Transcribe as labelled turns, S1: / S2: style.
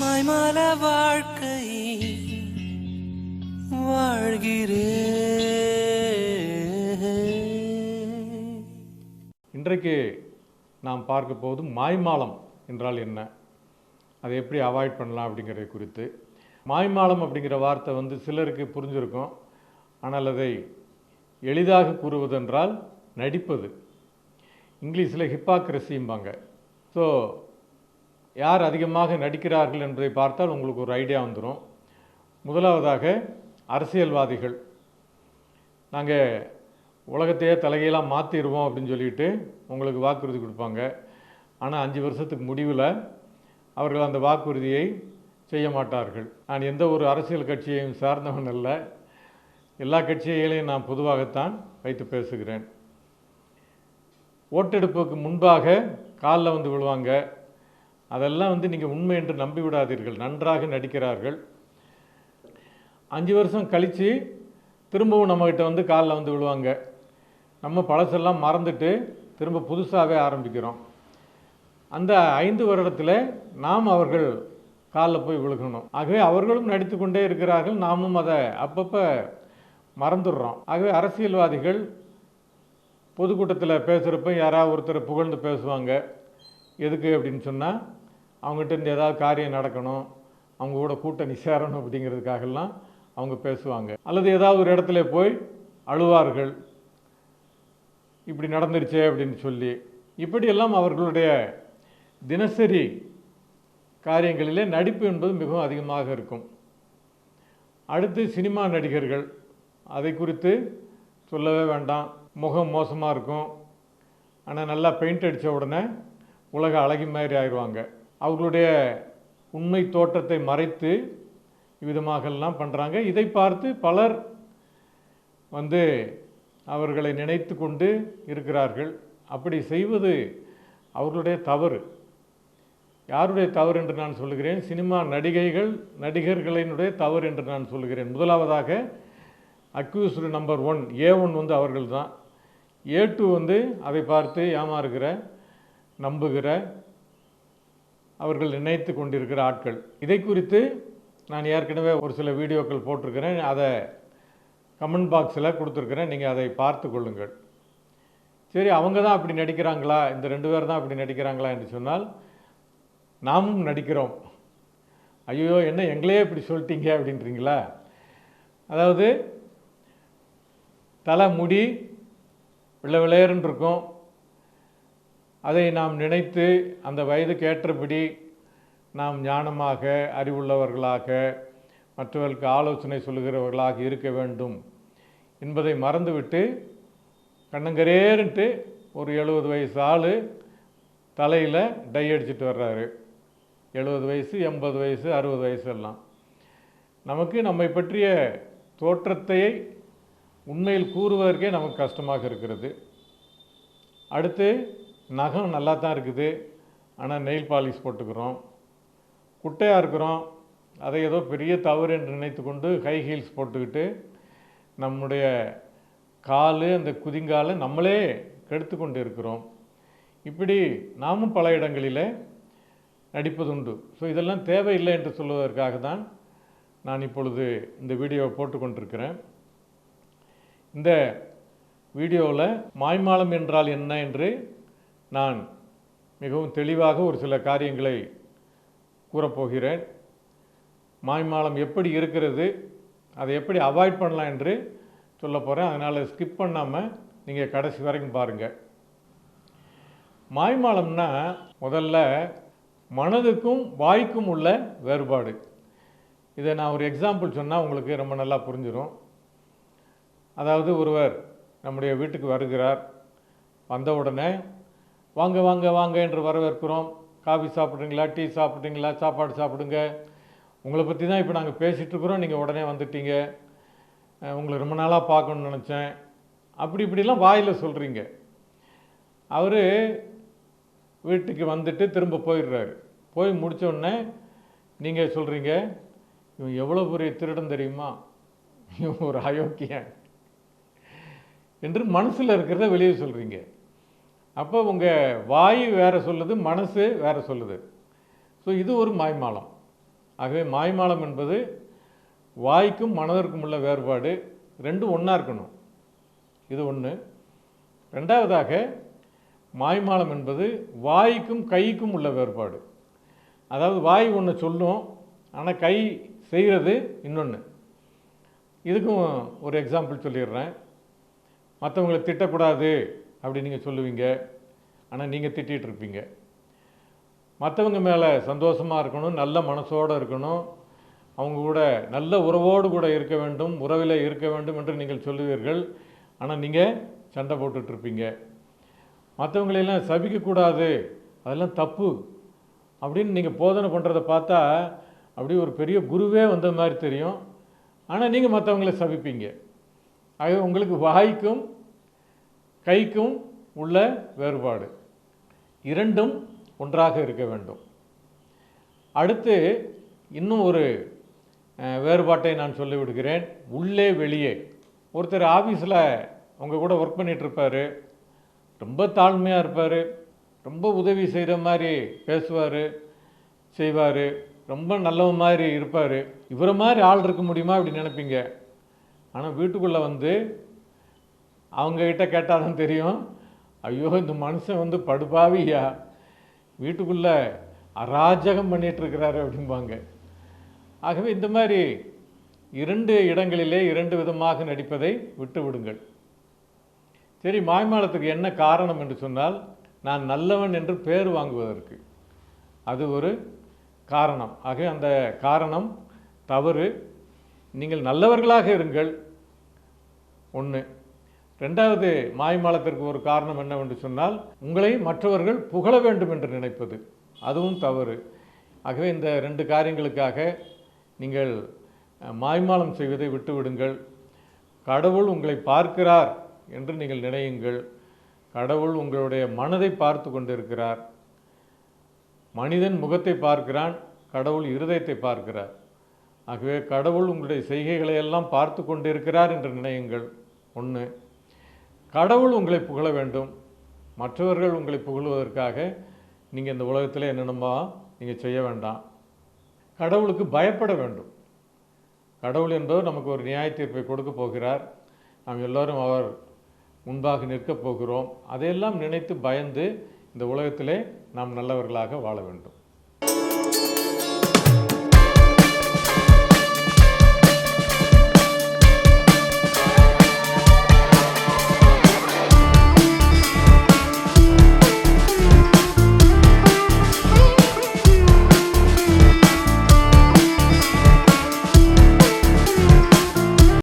S1: மாய்மால வாழ்க்கை வாழ்கிறேன்.
S2: இன்றைக்கு நாம் பார்க்க போவது மாய்மாலம் என்றால் என்ன? அதை எப்படி அவாய்ட் பண்ணலாம் அப்படிங்கிறது குறித்து. மாய்மாலம் அப்படிங்கிற வார்த்தை வந்து சிலருக்கு புரிஞ்சிருக்கும். ஆனால் அதை எளிதாக கூறுவதென்றால் நடிப்பது. இங்கிலீஷில் ஹிப்பாக்ரஸிம்பாங்க. ஸோ யார் அதிகமாக நடிக்கிறார்கள் என்பதை பார்த்தால் உங்களுக்கு ஒரு ஐடியா வந்துடும் முதலாவதாக அரசியல்வாதிகள். நாங்கள் உலகத்தையே தலைகையெல்லாம் மாற்றிடுவோம் அப்படின்னு சொல்லிட்டு உங்களுக்கு வாக்குறுதி கொடுப்பாங்க. ஆனால் அஞ்சு வருஷத்துக்கு முடிவில் அவர்கள் அந்த வாக்குறுதியை செய்ய மாட்டார்கள். நான் எந்த ஒரு அரசியல் கட்சியையும் சார்ந்தவன் அல்ல. எல்லா கட்சிகளையும் நான் பொதுவாகத்தான் வைத்து பேசுகிறேன். ஓட்டெடுப்புக்கு முன்பாக காலில் வந்து விழுவாங்க. அதெல்லாம் வந்து நீங்கள் உண்மை என்று நம்பி விடாதீர்கள் நன்றாக நடிக்கிறார்கள். அஞ்சு வருஷம் கழித்து திரும்பவும் நம்மக்கிட்ட வந்து காலில் வந்து விழுவாங்க. நம்ம பழசெல்லாம் மறந்துட்டு திரும்ப புதுசாகவே ஆரம்பிக்கிறோம். அந்த ஐந்து வருடத்தில் நாம் அவர்கள் காலில் போய் விழுகணும். ஆகவே அவர்களும் நடித்து கொண்டே இருக்கிறார்கள். நாமும் அதை அப்பப்போ மறந்துடுறோம். ஆகவே அரசியல்வாதிகள் பொதுக்கூட்டத்தில் பேசுகிறப்ப யாராவது ஒருத்தர் புகழ்ந்து பேசுவாங்க. எதுக்கு அப்படின்னு சொன்னால் அவங்ககிட்ட இருந்து ஏதாவது காரியம் நடக்கணும் அவங்க கூட கூட்டணி சேரணும் அப்படிங்கிறதுக்காகலாம் அவங்க பேசுவாங்க. அல்லது ஏதாவது ஒரு இடத்துல போய் அழுவார்கள் இப்படி நடந்துருச்சே அப்படின்னு சொல்லி. இப்படியெல்லாம் அவர்களுடைய தினசரி காரியங்களிலே நடிப்பு என்பது மிகவும் அதிகமாக இருக்கும். அடுத்து சினிமா நடிகர்கள் அதை குறித்து சொல்லவே வேண்டாம். முகம் மோசமாக இருக்கும். ஆனால் நல்லா பெயிண்ட் அடித்த உடனே உலக அழகி மாதிரி ஆயிடுவாங்க அவர்களுடைய உண்மை தோற்றத்தை மறைத்து விதமாகலாம் பண்ணுறாங்க இதை பார்த்து பலர் வந்து அவர்களை நினைத்து கொண்டு இருக்கிறார்கள். அப்படி செய்வது அவர்களுடைய தவறு. யாருடைய தவறு என்று நான் சொல்லுகிறேன்? சினிமா நடிகைகள் நடிகர்களினுடைய தவறு என்று நான் சொல்லுகிறேன். முதலாவதாக accused number one A one வந்து அவர்கள் தான் ஏ டூ வந்து அதை பார்த்து ஏமாறுகிற நம்புகிற அவர்கள் நினைத்து கொண்டிருக்கிற ஆட்கள். இதை குறித்து நான் ஏற்கனவே ஒரு சில வீடியோக்கள் போட்டிருக்கிறேன். அதை கமெண்ட் பாக்ஸில் கொடுத்துருக்குறேன். நீங்கள் அதை பார்த்து கொள்ளுங்கள். சரி அவங்க தான் அப்படி நடிக்கிறாங்களா? இந்த ரெண்டு பேர் தான் அப்படி நடிக்கிறாங்களா என்று சொன்னால் நாமும் நடிக்கிறோம். ஐயோ என்ன எங்களையே இப்படி சொல்லிட்டீங்க அப்படின்றீங்களா? அதாவது தலை முடி வெள்ளை வெள்ளையர்னு இருக்கும். அதை நாம் நினைத்து அந்த வயதுக்கு ஏற்றபடி நாம் ஞானமாக அறிவுள்ளவர்களாக மற்றவர்களுக்கு ஆலோசனை சொல்லுகிறவர்களாக இருக்க வேண்டும் என்பதை மறந்துவிட்டு கண்ணங்கரேன்ட்டு ஒரு எழுபது வயசு ஆள் தலையில் டை அடிச்சிட்டு வர்றாரு. எழுபது வயசு எண்பது வயசு அறுபது வயசு எல்லாம். நமக்கு நம்மை பற்றிய தோற்றத்தை உண்மையில் கூறுவதற்கே நமக்கு கஷ்டமாக இருக்கிறது. அடுத்து நகம் நல்லா தான் இருக்குது. ஆனால் நெயில் பாலிஷ் போட்டுக்கிறோம். குட்டையாக இருக்கிறோம். அதை ஏதோ பெரிய தவறு என்று நினைத்து கொண்டு ஹை ஹீல்ஸ் போட்டுக்கிட்டு நம்முடைய கால் அந்த குதிங்காலை நம்மளே கெடுத்து கொண்டு இருக்கிறோம். இப்படி நாமும் பல இடங்களில் நடிப்பதுண்டு. ஸோ இதெல்லாம் தேவையில்லை என்று சொல்வதற்காக தான் நான் இப்பொழுது இந்த வீடியோவை போட்டுக்கொண்டிருக்கிறேன். இந்த வீடியோவில் மாய்மாலம் என்றால் என்ன என்று நான் மிகவும் தெளிவாக ஒரு சில காரியங்களை கூறப்போகிறேன். மாய்மாலம் எப்படி இருக்கிறது அதை எப்படி அவாய்ட் பண்ணலாம் என்று சொல்ல போகிறேன் அதனால் ஸ்கிப் பண்ணாமல் நீங்கள் கடைசி வரைக்கும் பாருங்கள் மாய்மாலம்னா முதல்ல மனதுக்கும் வாய்க்கும் உள்ள வேறுபாடு. இதை நான் ஒரு எக்ஸாம்பிள் சொன்னால் உங்களுக்கு ரொம்ப நல்லா புரிஞ்சிடும் அதாவது ஒருவர் நம்முடைய வீட்டுக்கு வருகிறார் வந்த உடனே வாங்க வாங்க வாங்க என்று வரவேற்கிறோம். காஃபி சாப்பிட்றீங்களா? டீ சாப்பிட்றீங்களா? சாப்பாடு சாப்பிடுங்க. உங்களை பற்றி தான் இப்போ நாங்கள் பேசிகிட்ருக்குறோம் நீங்கள் உடனே வந்துட்டீங்க. உங்களை ரொம்ப நாளாக பார்க்கணுன்னு நினச்சேன். அப்படி இப்படிலாம் வாயில் சொல்கிறீங்க அவர் வீட்டுக்கு வந்துட்டு திரும்ப போயிடுறாரு. போய் முடித்தோடனே நீங்கள் சொல்கிறீங்க இவன் எவ்வளோ பெரிய திருடன் தெரியுமா? இவன் ஒரு அயோக்கியன். என்று மனசில் இருக்கிறத வெளியே சொல்கிறீங்க அப்போ உங்கள் வாய் வேறு சொல்லுது மனசு வேறு சொல்லுது. ஸோ இது ஒரு மாய்மாலம். ஆகவே மாய்மாலம் என்பது வாய்க்கும் மனதிற்கும் உள்ள வேறுபாடு. ரெண்டும் ஒன்றா இருக்கணும். இது ஒன்று ரெண்டாவதாக மாய்மாலம் என்பது வாய்க்கும் கைக்கும் உள்ள வேறுபாடு. அதாவது வாய் ஒன்று சொல்லும் ஆனால் கை செய்கிறது இன்னொன்று இதுக்கும் ஒரு எக்ஸாம்பிள் சொல்லிடுறேன். மற்றவங்களை திட்டக்கூடாது. அப்படி நீங்கள் சொல்லுவீங்க. ஆனால் நீங்கள் திட்டிகிட்டு இருப்பீங்க மற்றவங்க மேலே சந்தோஷமாக இருக்கணும் நல்ல மனசோடு இருக்கணும். அவங்க கூட நல்ல உறவோடு கூட இருக்க வேண்டும் உறவில் இருக்க வேண்டும் என்று நீங்கள் சொல்லுவீர்கள். ஆனால் நீங்கள் சண்டை போட்டுட்ருப்பீங்க மற்றவங்களையெல்லாம் சபிக்கக்கூடாது. அதெல்லாம் தப்பு. அப்படின்னு நீங்கள் போதனை பண்ணுறத பார்த்தா அப்படி ஒரு பெரிய குருவே வந்த மாதிரி தெரியும். ஆனால் நீங்கள் மற்றவங்களை சபிப்பீங்க. ஆகவே உங்களுக்கு வாய்க்கும் கைக்கும் உள்ள வேறுபாடு. இரண்டும் ஒன்றாக இருக்க வேண்டும். அடுத்து இன்னும் ஒரு வேறுபாட்டை நான் சொல்லிவிடுகிறேன். உள்ளே வெளியே. ஒருத்தர் ஆஃபீஸில் உங்கள் கூட ஒர்க் பண்ணிகிட்ருப்பார் ரொம்ப தாழ்மையாக இருப்பார். ரொம்ப உதவி செய்கிற மாதிரி பேசுவார் செய்வார். ரொம்ப நல்லவன் மாதிரி இருப்பார். இவரை மாதிரி ஆள் இருக்க முடியுமா அப்படி நினைப்பீங்க. ஆனால் வீட்டுக்குள்ளே வந்து அவங்கக்கிட்ட கேட்டால் தான் தெரியும். ஐயோ இந்த மனுஷன் வந்து படுபாவியா? வீட்டுக்குள்ளே அராஜகம் பண்ணிகிட்ருக்கிறாரு அப்படிம்பாங்க. ஆகவே இந்த மாதிரி இரண்டு இடங்களிலே இரண்டு விதமாக நடிப்பதை விட்டு விடுங்கள். சரி மாய்மாலத்துக்கு என்ன காரணம் என்று சொன்னால் நான் நல்லவன் என்று பேர் வாங்குவதற்கு. அது ஒரு காரணம். ஆக அந்த காரணம் தவறு. நீங்கள் நல்லவர்களாக இருங்கள். ஒன்று ரெண்டாவது மாய்மாலத்திற்கு ஒரு காரணம் என்னவென்று சொன்னால் உங்களை மற்றவர்கள் புகழ வேண்டும் என்று நினைப்பது. அதுவும் தவறு. ஆகவே இந்த ரெண்டு காரியங்களுக்காக நீங்கள் மாய்மாலம் செய்வதை விட்டுவிடுங்கள். கடவுள் உங்களை பார்க்கிறார் என்று நீங்கள் நினையுங்கள். கடவுள் உங்களுடைய மனதை பார்த்து கொண்டிருக்கிறார். மனிதன் முகத்தை பார்க்கிறான் கடவுள் இருதயத்தை பார்க்கிறார். ஆகவே கடவுள் உங்களுடைய செய்கைகளை எல்லாம் பார்த்து கொண்டிருக்கிறார் என்று நினையுங்கள். ஒன்று கடவுள் உங்களை புகழ வேண்டும். மற்றவர்கள் உங்களை புகழ்வதற்காக நீங்கள் இந்த உலகத்தில் என்னென்னமோ நீங்கள் செய்ய வேண்டாம். கடவுளுக்கு பயப்பட வேண்டும். கடவுள் என்பவர் நமக்கு ஒரு நியாய தீர்ப்பை கொடுக்க போகிறார். நாம் எல்லோரும் அவர் முன்பாக நிற்கப் போகிறோம். அதையெல்லாம் நினைத்து பயந்து இந்த உலகத்திலே நாம் நல்லவர்களாக வாழ வேண்டும்.